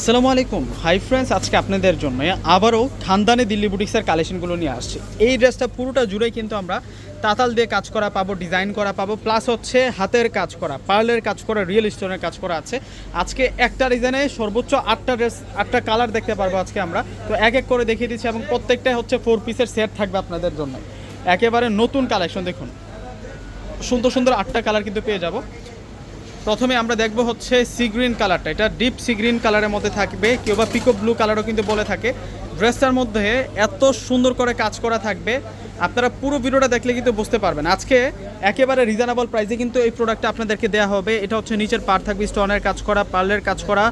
আসসালামু আলাইকুম। Hi friends আজকে আপনাদের জন্য আবারও খানদানি দিল্লি বুটিক্সের কালেকশনগুলো নিয়ে আসছি। এই ড্রেসটা পুরোটা জুড়েই কিন্তু আমরা তাতাল দিয়ে কাজ করা পাবো ডিজাইন করা পাবো প্লাস হচ্ছে হাতের কাজ করা পার্লের কাজ করা রিয়েল স্টোনের কাজ করা আছে। আজকে একটা ডিজাইনে সর্বোচ্চ আটটা ড্রেস আটটা কালার দেখতে পারব আজকে আমরা। তো এক এক করে দেখিয়ে দিচ্ছি এবং প্রত্যেকটাই হচ্ছে ফোর পিসের সেট থাকবে আপনাদের জন্য। একেবারে নতুন কালেকশন দেখুন। সুন্দর সুন্দর আটটা কালার কিন্তু পেয়ে যাব। প্রথমে আমরা দেখব হচ্ছে সি গ্রিন কালারটা এটা ডিপ সি গ্রিন কালারের মধ্যে থাকবে, কেউ বা পিকো ব্লু কালারও কিন্তু বলে থাকে। ড্রেসটার মধ্যে এত সুন্দর করে কাজ করা থাকবে, আপনারা পুরো ভিডিওটা দেখলে কিন্তু বুঝতে পারবেন। আজকে একেবারে রিজনেবল প্রাইসে কিন্তু এই প্রোডাক্টটা আপনাদেরকে দেওয়া হবে। এটা হচ্ছে নিচের পার থাকবে স্টোনের কাজ করা পার্লের কাজ করা।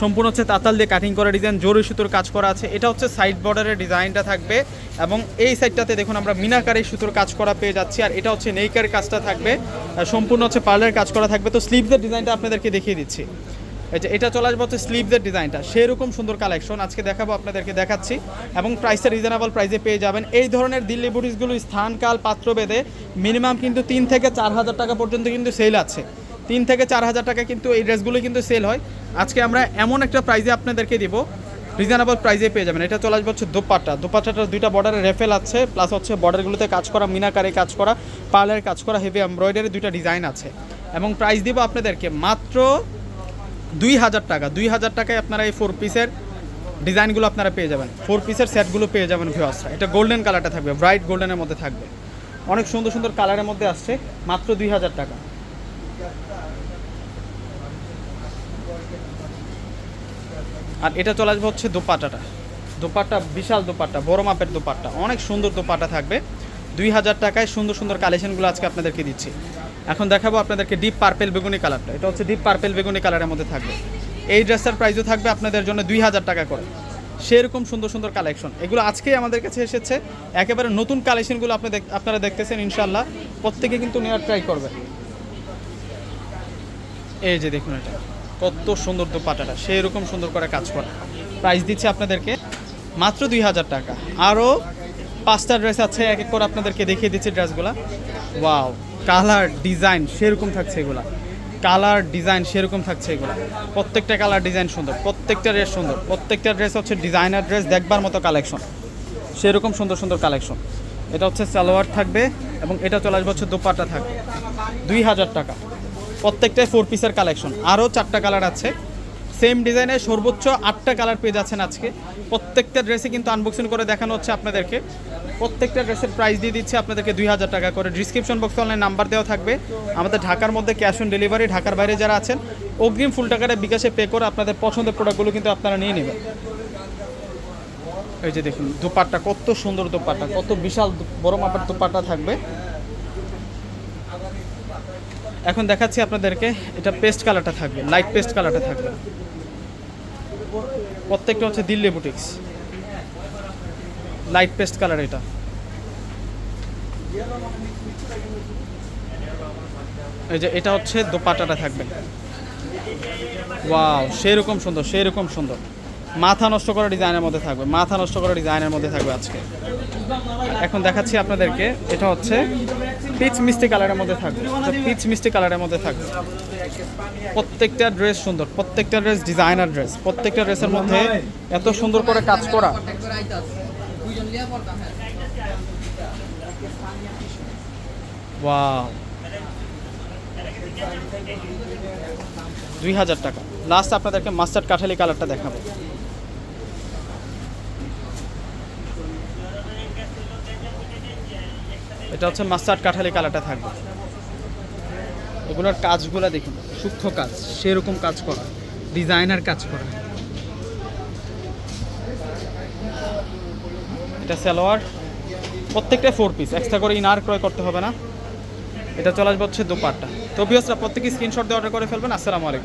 সম্পূর্ণ হচ্ছে তাতাল দিয়ে কাটিং করা ডিজাইন জরি সুতোর কাজ করা আছে। এটা হচ্ছে সাইড বর্ডারের ডিজাইনটা থাকবে এবং এই সাইডটাতে দেখুন আমরা মিনাকারি সুতোর কাজ করা পেয়ে যাচ্ছি, আর এটা হচ্ছে নেইকার কাজটা থাকবে। সম্পূর্ণ হচ্ছে পার্লের কাজ করা থাকবে। তো স্লিভসের ডিজাইনটা আপনাদেরকে দেখিয়ে দিচ্ছি। এটা চলে আসবে হচ্ছে স্লিভসের ডিজাইনটা সেরকম সুন্দর কালেকশন আজকে দেখাবো আপনাদেরকে দেখাচ্ছি এবং প্রাইসটা রিজনেবল প্রাইসে পেয়ে যাবেন। এই ধরনের দিল্লি বুটিসগুলো স্থানকাল পাত্রভেদে মিনিমাম কিন্তু তিন থেকে চার হাজার টাকা পর্যন্ত কিন্তু সেল আছে। তিন থেকে চার হাজার টাকা কিন্তু এই ড্রেসগুলো কিন্তু সেল হয়। আজকে আমরা এমন একটা প্রাইজে আপনাদেরকে দিব রিজনেবল প্রাইজে পেয়ে যাবেন। এটা চলে আসবে হচ্ছে দোপাট্টা। দোপাট্টাটার দুইটা বর্ডারে রেফেল আছে প্লাস হচ্ছে বর্ডারগুলোতে কাজ করা, মিনাকারে কাজ করা পার্লের কাজ করা হেভি এমব্রয়ডারি দুইটা ডিজাইন আছে। এবং প্রাইস দিব আপনাদেরকে মাত্র দুই হাজার টাকা। দুই হাজার টাকায় আপনারা এই ফোর পিসের ডিজাইনগুলো আপনারা পেয়ে যাবেন। ফোর পিসের সেটগুলো পেয়ে যাবেন ভিওয়াসরা এটা গোল্ডেন কালারটা থাকবে ব্রাইট গোল্ডেনের মধ্যে থাকবে। অনেক সুন্দর সুন্দর কালারের মধ্যে আসছে, মাত্র দুই হাজার টাকা। আর এটা চলে আসবে হচ্ছে দোপাট্টাটা। দোপাট্টা, বিশাল দোপাট্টা, বড় মাপের দোপাট্টা। অনেক সুন্দর দোপাট্টা থাকবে। দুই হাজার টাকায় সুন্দর সুন্দর কালেকশনগুলো আজকে আপনাদেরকে দিচ্ছি। এখন দেখাবো আপনাদেরকে ডিপ পার্পেল বেগুনি কালারটা এটা হচ্ছে ডিপ পার্পেল বেগুনি কালারের মধ্যে থাকবে। এই ড্রেসটার প্রাইসও থাকবে আপনাদের জন্য দুই হাজার টাকা করে। সেরকম সুন্দর সুন্দর কালেকশন এগুলো আজকেই আমাদের কাছে এসেছে। একেবারে নতুন কালেকশনগুলো আপনি আপনারা দেখতেছেন ইনশাল্লাহ প্রত্যেকে কিন্তু নেওয়ার ট্রাই করবে। এই যে দেখুন এটা। কত সুন্দর দোপাটাটা সেই রকম সুন্দর করে কাজ করা। প্রাইস দিচ্ছে আপনাদেরকে মাত্র দুই হাজার টাকা। আরও পাঁচটা ড্রেস আছে, এক এক করে আপনাদেরকে দেখিয়ে দিচ্ছি ড্রেসগুলা ওয়াও কালার ডিজাইন সেরকম থাকছে এগুলা। কালার ডিজাইন সেরকম থাকছে এগুলো। প্রত্যেকটা কালার ডিজাইন সুন্দর, প্রত্যেকটা ড্রেস সুন্দর। প্রত্যেকটা ড্রেস হচ্ছে ডিজাইনার ড্রেস দেখবার মতো কালেকশন সেরকম সুন্দর সুন্দর কালেকশন এটা হচ্ছে সালোয়ার থাকবে এবং এটা চলে আসবে হচ্ছে দোপাট্টা থাকবে। দুই হাজার টাকা। প্রত্যেকটাই ফোর পিসের কালেকশন আরও চারটা কালার আছে। সেম ডিজাইনের সর্বোচ্চ আটটা কালার পেয়ে যাচ্ছেন আজকে। প্রত্যেকটা ড্রেসে কিন্তু আনবক্সিং করে দেখানো হচ্ছে আপনাদেরকে। প্রত্যেকটা ড্রেসের প্রাইস দিয়ে দিচ্ছে আপনাদেরকে দুই হাজার টাকা করে। ডিসক্রিপশন বক্সে অনলাইন নাম্বার দেওয়া থাকবে। আমাদের ঢাকার মধ্যে ক্যাশ অন ডেলিভারি ঢাকার বাইরে যারা আছেন, অগ্রিম ফুল টাকাটা বিকাশে পে করে আপনাদের পছন্দের প্রোডাক্টগুলো কিন্তু আপনারা নিয়ে নেবেন। এই যে দেখুন, দুপাট্টা, কত সুন্দর দুপাট্টা, কত বিশাল বড় মাপের দুপাট্টা থাকবে। এখন দেখাচ্ছি আপনাদেরকে, এটা পেস্ট কালারটা থাকবে লাইট পেস্ট কালারটা থাকবে। প্রত্যেকটা হচ্ছে Delhi boutiques light paste colour এটা। এই যে এটা হচ্ছে দোপাটাটা থাকবে। ওয়াও সেরকম সুন্দর সেরকম সুন্দর। মাথা নষ্ট করা ডিজাইনের মধ্যে থাকবে, মাথা নষ্ট করা ডিজাইনের মধ্যে থাকবে আজকে। এখন দেখাচ্ছি আপনাদেরকে, এটা হচ্ছে পিচ মিষ্টি কালারের মধ্যে থাকবে পিচ মিষ্টি কালারের মধ্যে থাকবে। প্রত্যেকটা ড্রেস সুন্দর, প্রত্যেকটা ড্রেস ডিজাইনার ড্রেস প্রত্যেকটা ড্রেসের মধ্যে এত সুন্দর করে কাজ করা। দুই হাজার টাকা। লাস্ট আপনাদেরকে মাস্টার্ড কাঠালি কালারটা দেখাবো। এটা হচ্ছে মাস্টার্ড কাঠালি কালারটা থাকবে। এগুলোর কাজগুলো দেখুন, সূক্ষ্ম কাজ, সেরকম কাজ করা, ডিজাইনার কাজ করা। এটা সালোয়ার, প্রত্যেকটা ফোর পিস এক্সট্রা করে ইনার ক্রয় করতে হবে না। এটা চলে আসবে হচ্ছে দোপাট্টা। তো বিয়সরা প্রত্যেকে স্ক্রিনশট দিয়ে অর্ডার করে ফেলবেন। আসসালামু আলাইকুম।